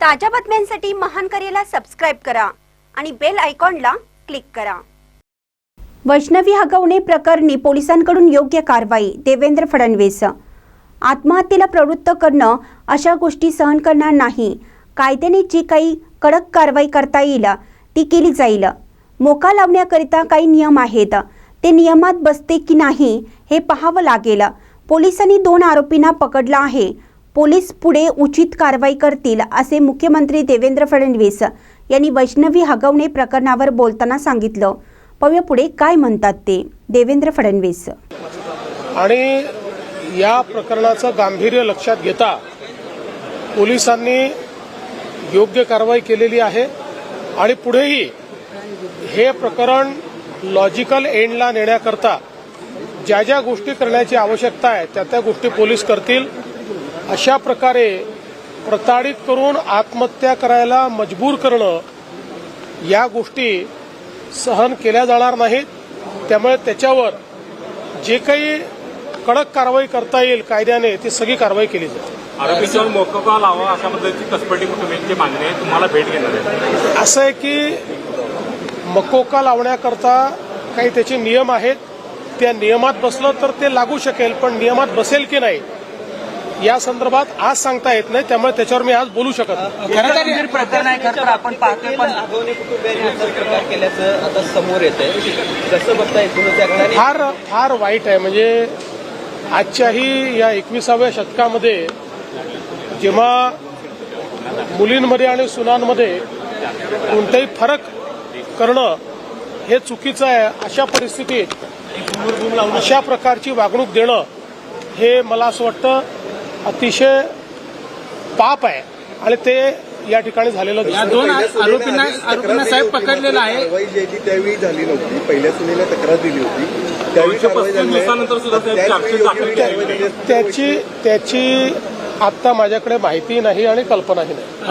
ताज्या बातम्यांसाठी महान करेला सबस्क्राईब करा आणि बेल आयकॉनला क्लिक करा. वैष्णवी हगवणे प्रकरणी पोलिसांकडून योग्य कारवाई देवेंद्र फडणवीस. आत्महत्येला प्रवृत्त करणं अशा गोष्टी सहन करणार नाही. कायद्याने जी काही कडक कारवाई करता येईल ती केली जाईल. मोका लावण्याकरिता काही नियम आहेत. ते नियमात बसते की नाही हे पाहावं लागेल. पोलिसांनी दोन आरोपींना पकडलं आहे. पोलीस पुढे उचित कारवाई करतील असे मुख्यमंत्री देवेंद्र फडणवीस यांनी वैष्णवी हगवणे प्रकरणावर बोलताना सांगितलं. पाहूया पुढे काय म्हणतात ते. देवेंद्र फडणवीस. आणि या प्रकरणाचं गांभीर्य लक्षात घेता पोलिसांनी योग्य कारवाई केलेली आहे आणि पुढेही हे प्रकरण लॉजिकल एंडला नेण्याकरता ज्या ज्या गोष्टी करण्याची आवश्यकता आहे त्या त्या गोष्टी पोलीस करतील. अशा प्रकारे प्रताडित करून आत्महत्या करायला मजबूर करणं या गोष्टी सहन केल्या जाणार नाहीत. त्यामुळे त्याच्यावर जे काही कडक कारवाई करता येईल कायद्याने ती सगळी कारवाई केली जाईल. आरोपींच्यावर मोकोका लावा अशा पद्धतीची कसपटी कुटुंबियांची मागणी आहे. तुम्हाला भेट घेणार आहे. असं आहे की मकोका लावण्याकरता काही त्याचे नियम आहेत. त्या नियमात बसलं तर ते लागू शकेल पण नियमात बसेल की नाही या संदर्भात आज सांगता येत नाही त्यामुळे त्याच्यावर मी आज बोलू शकत नाही. खरं तर गंभीर प्रकरण आहे खरं तर आपण पाहतोय पण प्रकार केल्याचं आता समोर येत आहे कसं बघता एकूणच फार फार वाईट आहे. म्हणजे आजच्याही या एकविसाव्या शतकामध्ये जेव्हा मुलींमध्ये आणि सुनांमध्ये कोणताही फरक करणं हे चुकीचं आहे अशा परिस्थितीत अशा प्रकारची वागणूक देणं हे मला असं वाटतं अतिशय पाप आहे. आणि ते या ठिकाणी झालेलं या दोन आरोपींना आरोपींना तक्रार साहेब पकडलेलं आहे. कारवाई जी आहे ती त्यावेळी झाली नव्हती. पहिल्या सुनेला तक्रार दिली होती. त्यावेळी कारवाई झाली. त्याची त्याची आत्ता माझ्याकडे माहिती नाही आणि कल्पनाही नाही.